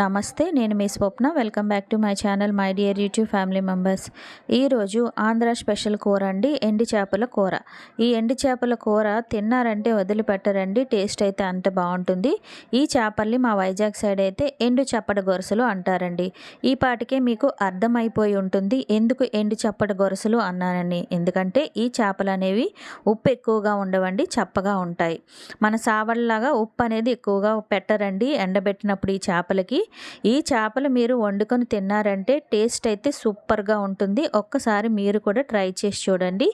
నమస్తే నేను మీ Swapna. Welcome back to my channel my dear YouTube family members. ఈరోజు Andhra special కూర అండి ఎండి చేపల కూర. ఈ ఎండి చేపల కూర తిన్నారంటే వదిలిపెట్టరండి టేస్ట్ అయితే అంత బాగుంటుంది. ఈ చేపల్ని మా వైజాగ్ సైడ్ అయితే ఎండు చప్పట గొరసలు అంటారండి. ఈ పాటికే మీకు అర్థమైపోయి ఉంటుంది ఎందుకు ఎండు చప్పట గొరసలు అన్నానని ఎందుకంటే ఈ చేపలు అనేవి ఉప్పు ఎక్కువగా ఉండవండి చప్పగా ఉంటాయి. మన సావళ్ళలాగా ఉప్పు అనేది ఎక్కువగా పెట్టరండి ఎండబెట్టినప్పుడు ఈ చేపలకి. ఈ చేపలు మీరు వండుకొని తిన్నారంటే టేస్ట్ అయితే సూపర్గా ఉంటుంది. ఒక్కసారి మీరు కూడా ట్రై చేసి చూడండి.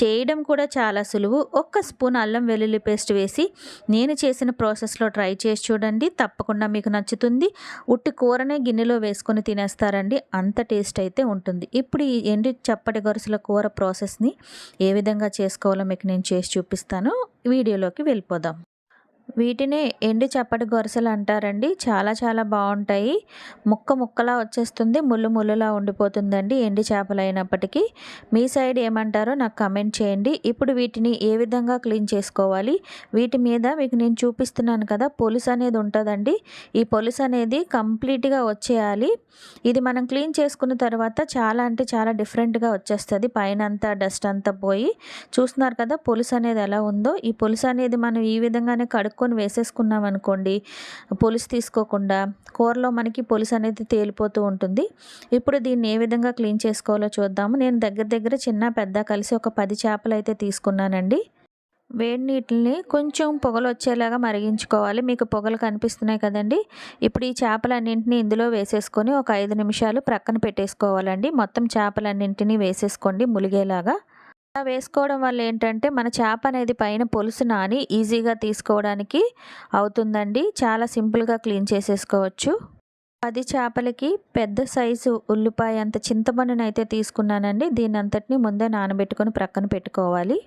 చేయడం కూడా చాలా సులువు. ఒక్క స్పూన్ అల్లం వెల్లుల్లి పేస్ట్ వేసి నేను చేసిన ప్రాసెస్లో ట్రై చేసి చూడండి. తప్పకుండా మీకు నచ్చుతుంది. ఉట్టి కూరనే గిన్నెలో వేసుకొని తినేస్తారండి. అంత టేస్ట్ అయితే ఉంటుంది. ఇప్పుడు ఈ ఎండి చప్పటి గొరసల కూర ప్రాసెస్ని ఏ విధంగా చేసుకోవాలో మీకు నేను చేసి చూపిస్తాను. వీడియోలోకి వెళ్ళిపోదాం. వీటినే ఎండు చప్పటి గొరసలు అంటారండి. చాలా చాలా బాగుంటాయి. ముక్క ముక్కలా వచ్చేస్తుంది. ముళ్ళు ముళ్ళులా ఉండిపోతుందండి ఎండి చేపలు అయినప్పటికీ మీ సైడ్ ఏమంటారో నాకు కమెంట్ చేయండి. ఇప్పుడు వీటిని ఏ విధంగా క్లీన్ చేసుకోవాలి? వీటి మీద మీకు నేను చూపిస్తున్నాను కదా పొలుసు అనేది ఉంటుందండి. ఈ పొలుసు అనేది కంప్లీట్గా వచ్చేయాలి. ఇది మనం క్లీన్ చేసుకున్న తర్వాత చాలా అంటే చాలా డిఫరెంట్గా వచ్చేస్తుంది. పైన అంతా డస్ట్ అంతా పోయి. చూస్తున్నారు కదా పొలుసు అనేది ఎలా ఉందో. ఈ పొలుసు అనేది మనం ఈ విధంగానే కడుక్కు కలుపుకొని వేసేసుకున్నాం అనుకోండి పొలుసు తీసుకోకుండా కూరలో మనకి పొలుసు అనేది తేలిపోతూ ఉంటుంది. ఇప్పుడు దీన్ని ఏ విధంగా క్లీన్ చేసుకోవాలో చూద్దాము. నేను దగ్గర దగ్గర చిన్న పెద్ద కలిసి ఒక పది చేపలు అయితే తీసుకున్నానండి. వేడి నీటిని కొంచెం పొగలు వచ్చేలాగా మరిగించుకోవాలి. మీకు పొగలు కనిపిస్తున్నాయి కదండి. ఇప్పుడు ఈ చేపలన్నింటినీ ఇందులో వేసేసుకొని ఒక ఐదు నిమిషాలు ప్రక్కన పెట్టేసుకోవాలండి. మొత్తం చేపలన్నింటినీ వేసేసుకోండి ములిగేలాగా. అలా వేసుకోవడం వల్ల ఏంటంటే మన చేప అనేది పైన పొలుసు నాని ఈజీగా తీసుకోవడానికి అవుతుందండి. చాలా సింపుల్గా క్లీన్ చేసేసుకోవచ్చు. పది చేపలకి పెద్ద సైజు ఉల్లిపాయ అంత చింతపండుని అయితే తీసుకున్నానండి. దీని అంతటిని ముందే నానబెట్టుకొని ప్రక్కన పెట్టుకోవాలి.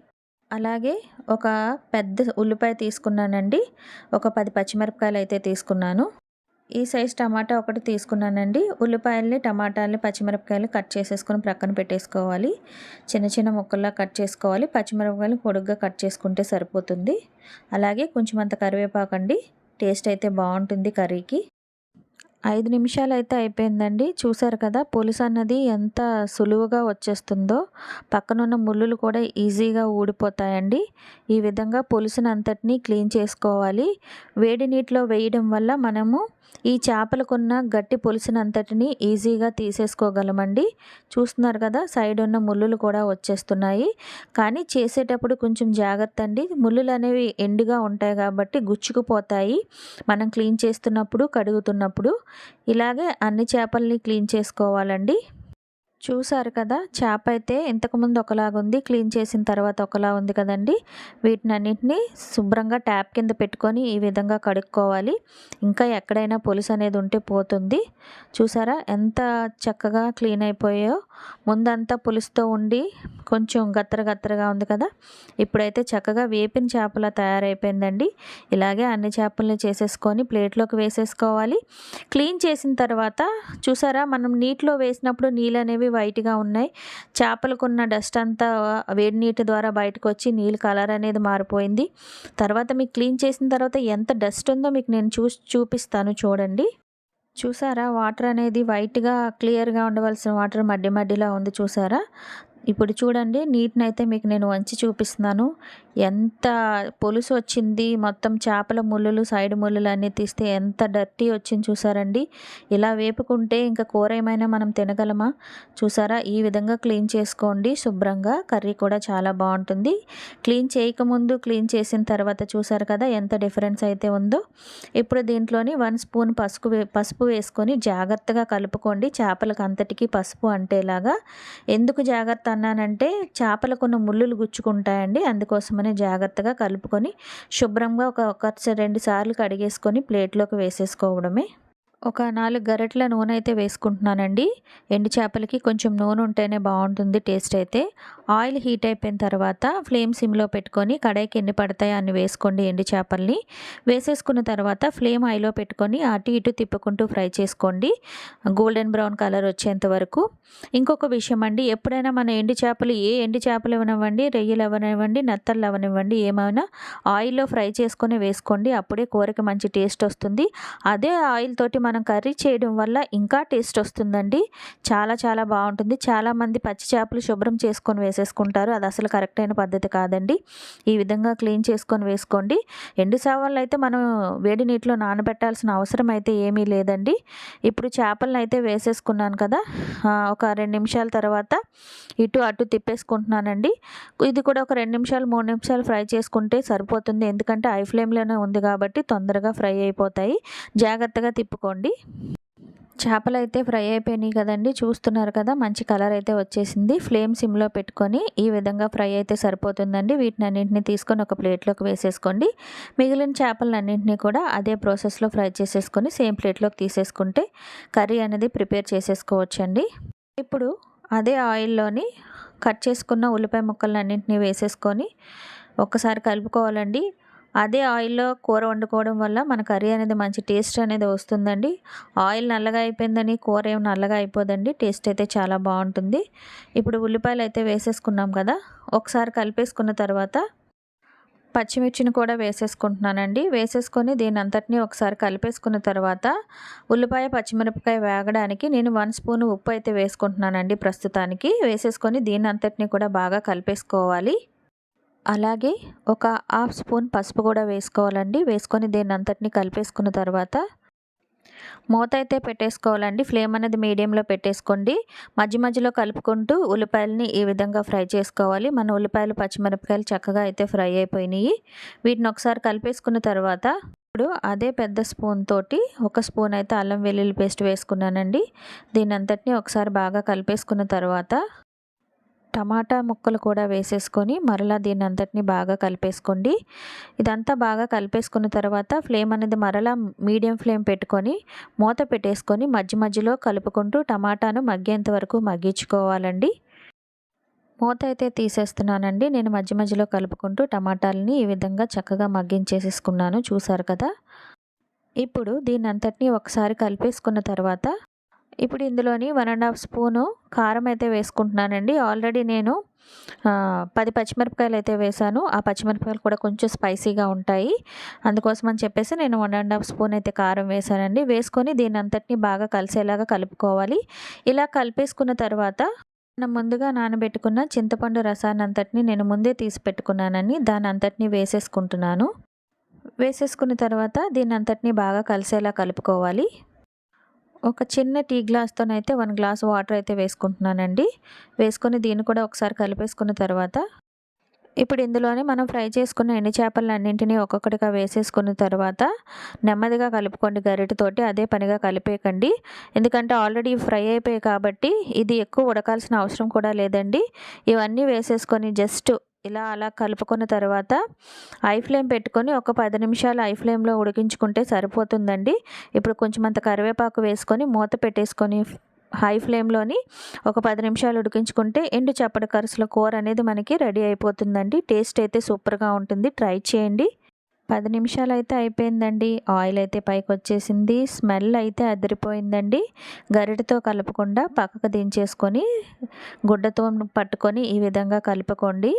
అలాగే ఒక పెద్ద ఉల్లిపాయ తీసుకున్నానండి. ఒక పది పచ్చిమిరపకాయలు అయితే తీసుకున్నాను. ఈ సైజ్ టమాటా ఒకటి తీసుకున్నానండి. ఉల్లిపాయల్ని టమాటాలని పచ్చిమిరపకాయలు కట్ చేసేసుకొని ప్రక్కన పెట్టేసుకోవాలి. చిన్న చిన్న ముక్కల్లా కట్ చేసుకోవాలి. పచ్చిమిరపకాయలు పొడుగ్గా కట్ చేసుకుంటే సరిపోతుంది. అలాగే కొంచెం అంత కరివేపాకు అండి. టేస్ట్ అయితే బాగుంటుంది కర్రీకి. ఐదు నిమిషాలు అయితే అయిపోయిందండి. చూసారు కదా పులుసు అన్నది ఎంత సులువుగా వచ్చేస్తుందో. పక్కనున్న ముళ్ళులు కూడా ఈజీగా ఊడిపోతాయండి. ఈ విధంగా పులుసును అంతటినీ క్లీన్ చేసుకోవాలి. వేడి నీటిలో వేయడం వల్ల మనము ఈ చేపలకున్న గట్టి పులుసునంతటిని ఈజీగా తీసేసుకోగలమండి. చూస్తున్నారు కదా సైడ్ ఉన్న ముళ్ళులు కూడా వచ్చేస్తున్నాయి. కానీ చేసేటప్పుడు కొంచెం జాగ్రత్త అండి ముళ్ళులు అనేవి ఎండుగా ఉంటాయి కాబట్టి గుచ్చుకుపోతాయి. మనం క్లీన్ చేస్తున్నప్పుడు కడుగుతున్నప్పుడు ఇలాగే అన్ని చేపల్ని క్లీన్ చేసుకోవాలండి. చూసారు కదా చేప అయితే ఇంతకుముందు ఒకలాగా ఉంది క్లీన్ చేసిన తర్వాత ఒకలా ఉంది కదండి. వీటిని అన్నింటినీ శుభ్రంగా ట్యాప్ కింద పెట్టుకొని ఈ విధంగా కడుక్కోవాలి. ఇంకా ఎక్కడైనా పులుసు అనేది ఉంటే పోతుంది. చూసారా ఎంత చక్కగా క్లీన్ అయిపోయాయో ముందంతా పులుసుతో ఉండి కొంచెం గత్తర గత్తరగా ఉంది కదా. ఇప్పుడైతే చక్కగా వేపిన చేపల తయారైపోయిందండి. ఇలాగే అన్ని చేపల్ని చేసేసుకొని ప్లేట్లోకి వేసేసుకోవాలి. క్లీన్ చేసిన తర్వాత చూసారా మనం నీటిలో వేసినప్పుడు నీళ్ళు అనేవి వైట్గా ఉన్నాయి. చేపలకున్న డస్ట్ అంతా వేడి నీటి ద్వారా బయటకు వచ్చి నీళ్ళు కలర్ అనేది మారిపోయింది. తర్వాత మీకు క్లీన్ చేసిన తర్వాత ఎంత డస్ట్ ఉందో మీకు నేను చూసి చూపిస్తాను చూడండి. చూసారా? వాటర్ అనేది వైట్గా క్లియర్గా ఉండవలసిన వాటర్ మడ్డి మడ్డిలా ఉంది చూసారా? ఇప్పుడు చూడండి నీటిని అయితే మీకు నేను వంచి చూపిస్తున్నాను. ఎంత పొలుసు వచ్చింది మొత్తం చేపల ముళ్ళులు సైడ్ ముళ్ళులు అన్నీ తీస్తే ఎంత డర్టీ వచ్చింది చూసారండి. ఇలా వేపుకుంటే ఇంకా కూర ఏమైనా మనం తినగలమా? చూసారా? ఈ విధంగా క్లీన్ చేసుకోండి శుభ్రంగా. కర్రీ కూడా చాలా బాగుంటుంది. క్లీన్ చేయకముందు క్లీన్ చేసిన తర్వాత చూసారు కదా ఎంత డిఫరెన్స్ అయితే ఉందో. ఇప్పుడు దీంట్లోని వన్ స్పూన్ పసుపు పసుపు వేసుకొని జాగ్రత్తగా కలుపుకోండి. చేపలకు అంతటికీ పసుపు అంటేలాగా. ఎందుకు జాగ్రత్త అన్నానంటే చేపలు కొన్ని ముళ్ళులు గుచ్చుకుంటాయండి. అందుకోసమనే జాగ్రత్తగా కలుపుకొని శుభ్రంగా ఒక ఒక రెండు సార్లు కడిగేసుకొని ప్లేట్లోకి వేసేసుకోవడమే. ఒక నాలుగు గరిటెల నూనె అయితే వేసుకుంటున్నానండి. ఎండు చేపలకి కొంచెం నూనె ఉంటేనే బాగుంటుంది టేస్ట్ అయితే. ఆయిల్ హీట్ అయిపోయిన తర్వాత ఫ్లేమ్ సిమ్లో పెట్టుకొని కడాయికి ఎన్ని పడతాయో అన్ని వేసుకోండి ఎండు చేపల్ని. వేసేసుకున్న తర్వాత ఫ్లేమ్ హైలో పెట్టుకొని అటు ఇటు తిప్పుకుంటూ ఫ్రై చేసుకోండి. గోల్డెన్ బ్రౌన్ కలర్ వచ్చేంత వరకు. ఇంకొక విషయం అండి ఎప్పుడైనా మన ఎండు చేపలు ఏ ఎండు చేపలు ఇవ్వనివ్వండి రొయ్యలు అవనివ్వండి నత్తలు అవనివ్వండి ఏమైనా ఆయిల్లో ఫ్రై చేసుకొని వేసుకోండి అప్పుడే కూరకి మంచి టేస్ట్ వస్తుంది. అదే ఆయిల్ తోటి మనం కర్రీ చేయడం వల్ల ఇంకా టేస్ట్ వస్తుందండి. చాలా చాలా బాగుంటుంది. చాలామంది పచ్చి చేపలు శుభ్రం చేసుకొని వేసేసుకుంటారు. అది అసలు కరెక్ట్ అయిన పద్ధతి కాదండి. ఈ విధంగా క్లీన్ చేసుకొని వేసుకోండి. ఎండు చేపలను అయితే మనం వేడి నీటిలో నానబెట్టాల్సిన అవసరం అయితే ఏమీ లేదండి. ఇప్పుడు చేపలను అయితే వేసేసుకున్నాను కదా ఒక రెండు నిమిషాల తర్వాత ఇటు అటు తిప్పేసుకుంటున్నానండి. ఇది కూడా ఒక రెండు నిమిషాలు మూడు నిమిషాలు ఫ్రై చేసుకుంటే సరిపోతుంది. ఎందుకంటే ఐ ఫ్లేమ్లోనే ఉంది కాబట్టి తొందరగా ఫ్రై అయిపోతాయి. జాగ్రత్తగా తిప్పుకోండి. చేపలు అయితే ఫ్రై అయిపోయినాయి కదండి చూస్తున్నారు కదా మంచి కలర్ అయితే వచ్చేసింది. ఫ్లేమ్ సిమ్లో పెట్టుకొని ఈ విధంగా ఫ్రై అయితే సరిపోతుందండి. వీటిని అన్నింటినీ తీసుకొని ఒక ప్లేట్లోకి వేసేసుకోండి. మిగిలిన చేపలన్నింటినీ కూడా అదే ప్రాసెస్లో ఫ్రై చేసేసుకొని సేమ్ ప్లేట్లోకి తీసేసుకుంటే కర్రీ అనేది ప్రిపేర్ చేసేసుకోవచ్చండి. ఇప్పుడు అదే ఆయిల్లోని కట్ చేసుకున్న ఉల్లిపాయ ముక్కలన్నింటినీ వేసేసుకొని ఒక్కసారి కలుపుకోవాలండి. అదే ఆయిల్లో కూర వండుకోవడం వల్ల మన కర్రీ అనేది మంచి టేస్ట్ అనేది వస్తుందండి. ఆయిల్ నల్లగా అయిపోయిందని కూర ఏం నల్లగా అయిపోదండి. టేస్ట్ అయితే చాలా బాగుంటుంది. ఇప్పుడు ఉల్లిపాయలు అయితే వేసేసుకున్నాం కదా ఒకసారి కలిపేసుకున్న తర్వాత పచ్చిమిర్చిని కూడా వేసేసుకుంటున్నానండి. వేసేసుకొని దీని అంతటినీ ఒకసారి కలిపేసుకున్న తర్వాత ఉల్లిపాయ పచ్చిమిరపకాయ వేగడానికి నేను వన్ స్పూన్ ఉప్పు అయితే వేసుకుంటున్నానండి ప్రస్తుతానికి. వేసేసుకొని దీని అంతటినీ కూడా బాగా కలిపేసుకోవాలి. అలాగే ఒక హాఫ్ స్పూన్ పసుపు కూడా వేసుకోవాలండి. వేసుకొని దీన్ని అంతటిని కలిపేసుకున్న తర్వాత మూత అయితే పెట్టేసుకోవాలండి. ఫ్లేమ్ అనేది మీడియంలో పెట్టేసుకోండి. మధ్య మధ్యలో కలుపుకుంటూ ఉల్లిపాయలని ఈ విధంగా ఫ్రై చేసుకోవాలి. మన ఉల్లిపాయలు పచ్చిమిరపకాయలు చక్కగా అయితే ఫ్రై అయిపోయినాయి. వీటిని ఒకసారి కలిపేసుకున్న తర్వాత ఇప్పుడు అదే పెద్ద స్పూన్ తోటి ఒక స్పూన్ అయితే అల్లం వెల్లుల్లి పేస్ట్ వేసుకున్నానండి. దీని అంతటిని ఒకసారి బాగా కలిపేసుకున్న తర్వాత టమాటా ముక్కలు కూడా వేసేసుకొని మరలా దీన్ని అంతటిని బాగా కలిపేసుకోండి. ఇదంతా బాగా కలిపేసుకున్న తర్వాత ఫ్లేమ్ అనేది మరలా మీడియం ఫ్లేమ్ పెట్టుకొని మూత పెట్టేసుకొని మధ్య మధ్యలో కలుపుకుంటూ టమాటాను మగ్గేంత వరకు మగ్గించుకోవాలండి. మూత అయితే తీసేస్తున్నానండి. నేను మధ్య మధ్యలో కలుపుకుంటూ టమాటాలని ఈ విధంగా చక్కగా మగ్గించేసేసుకున్నాను. చూసారు కదా? ఇప్పుడు దీని అంతటినీ ఒకసారి కలిపేసుకున్న తర్వాత ఇప్పుడు ఇందులోని వన్ అండ్ హాఫ్ స్పూను కారం అయితే వేసుకుంటున్నానండి. ఆల్రెడీ నేను పది పచ్చిమిరపకాయలు అయితే వేసాను. ఆ పచ్చిమిరపకాయలు కూడా కొంచెం స్పైసీగా ఉంటాయి. అందుకోసం అని చెప్పేసి నేను వన్ అండ్ హాఫ్ స్పూన్ అయితే కారం వేసానండి. వేసుకొని దీని అంతటిని బాగా కలిసేలాగా కలుపుకోవాలి. ఇలా కలిపేసుకున్న తర్వాత మనం ముందుగా నానబెట్టుకున్న చింతపండు రసాన్ని అంతటిని నేను ముందే తీసి పెట్టుకున్నానని దాని అంతటిని వేసేసుకుంటున్నాను. వేసేసుకున్న తర్వాత దీని అంతటిని బాగా కలిసేలా కలుపుకోవాలి. ఒక చిన్న టీ గ్లాస్తోనైతే వన్ గ్లాస్ వాటర్ అయితే వేసుకుంటున్నానండి. వేసుకొని దీన్ని కూడా ఒకసారి కలిపేసుకున్న తర్వాత ఇప్పుడు ఇందులోనే మనం ఫ్రై చేసుకున్న ఎండి చేపలు అన్నింటినీ ఒక్కొక్కటిగా వేసేసుకున్న తర్వాత నెమ్మదిగా కలుపుకోండి గరిటతోటి అదే పనిగా కలిపేయకండి. ఎందుకంటే ఆల్రెడీ ఫ్రై అయిపోయాయి కాబట్టి ఇది ఎక్కువ ఉడకాల్సిన అవసరం కూడా లేదండి. ఇవన్నీ వేసేసుకొని జస్ట్ ఇలా అలా కలుపుకున్న తర్వాత ఐ ఫ్లేమ్ పెట్టుకొని ఒక పది నిమిషాలు ఐ ఫ్లేమ్లో ఉడికించుకుంటే సరిపోతుందండి. ఇప్పుడు కొంచెం అంత కరివేపాకు వేసుకొని మూత పెట్టేసుకొని హై ఫ్లేమ్లోని ఒక పది నిమిషాలు ఉడికించుకుంటే ఎండు చప్పటి కరుసుల కూర అనేది మనకి రెడీ అయిపోతుందండి. టేస్ట్ అయితే సూపర్గా ఉంటుంది. ట్రై చేయండి. పది నిమిషాలు అయితే అయిపోయిందండి. ఆయిల్ అయితే పైకి వచ్చేసింది. స్మెల్ అయితే అదిరిపోయిందండి. గరిటతో కలపకుండా పక్కకు దించేసుకొని గుడ్డతో పట్టుకొని ఈ విధంగా కలుపుకోండి.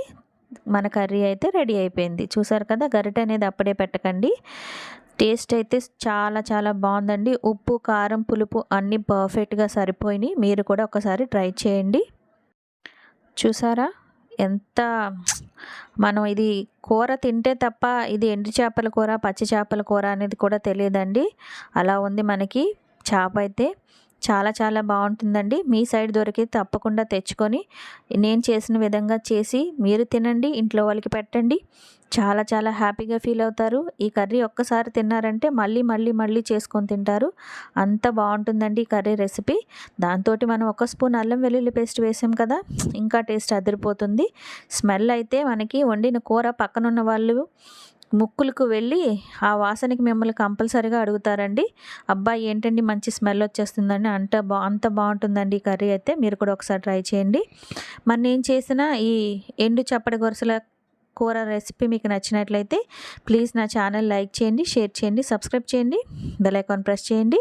మన కర్రీ అయితే రెడీ అయిపోయింది. చూసారు కదా గరిటె అనేది అప్పుడే పెట్టకండి. టేస్ట్ అయితే చాలా చాలా బాగుందండి. ఉప్పు కారం పులుపు అన్నీ పర్ఫెక్ట్గా సరిపోయినాయి. మీరు కూడా ఒకసారి ట్రై చేయండి. చూసారా? ఎంత మనం ఇది కూర తింటే తప్ప ఇది ఎండు చేపల కూర పచ్చి చేపల కూర అనేది కూడా తెలియదండి. అలా ఉంది మనకి చేప అయితే. చాలా చాలా బాగుంటుందండి. మీ సైడ్ దొరికితే తప్పకుండా తెచ్చుకొని నేను చేసిన విధంగా చేసి మీరు తినండి ఇంట్లో వాళ్ళకి పెట్టండి. చాలా చాలా హ్యాపీగా ఫీల్ అవుతారు. ఈ కర్రీ ఒక్కసారి తిన్నారంటే మళ్ళీ మళ్ళీ మళ్ళీ చేసుకొని తింటారు. అంత బాగుంటుందండి ఈ కర్రీ రెసిపీ. దాంతో మనం ఒక స్పూన్ అల్లం వెల్లుల్లి పేస్ట్ వేసాం కదా ఇంకా టేస్ట్ అదిరిపోతుంది. స్మెల్ అయితే మనకి వండిన కూర పక్కనున్న వాళ్ళు ముక్కులకు వెళ్ళి ఆ వాసనకి మిమ్మల్ని కంపల్సరీగా అడుగుతారండి. అబ్బాయి ఏంటండి మంచి స్మెల్ వచ్చేస్తుందండి అంత బా అంత బాగుంటుందండి ఈ కర్రీ అయితే మీరు కూడా ఒకసారి ట్రై చేయండి. మరి నేను చేసిన ఈ ఎండు చప్పటి గొరసల కూర రెసిపీ మీకు నచ్చినట్లయితే ప్లీజ్ నా ఛానల్ లైక్ చేయండి షేర్ చేయండి సబ్స్క్రైబ్ చేయండి బెల్ ఐకాన్ ప్రెస్ చేయండి.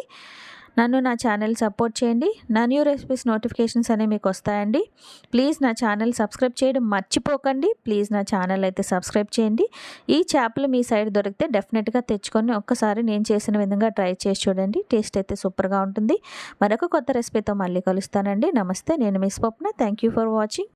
నన్ను నా ఛానల్ సపోర్ట్ చేయండి. నా న్యూ రెసిపీస్ నోటిఫికేషన్స్ అనేవి మీకు వస్తాయండి. ప్లీజ్ నా ఛానల్ సబ్స్క్రైబ్ చేయడం మర్చిపోకండి. ప్లీజ్ నా ఛానల్ అయితే సబ్స్క్రైబ్ చేయండి. ఈ చేపలు మీ సైడ్ దొరికితే డెఫినెట్గా తెచ్చుకొని ఒక్కసారి నేను చేసిన విధంగా ట్రై చేసి చూడండి. టేస్ట్ అయితే సూపర్గా ఉంటుంది. మరొక కొత్త రెసిపీతో మళ్ళీ కలుస్తానండి. నమస్తే నేను miss Swapna. Thank you for watching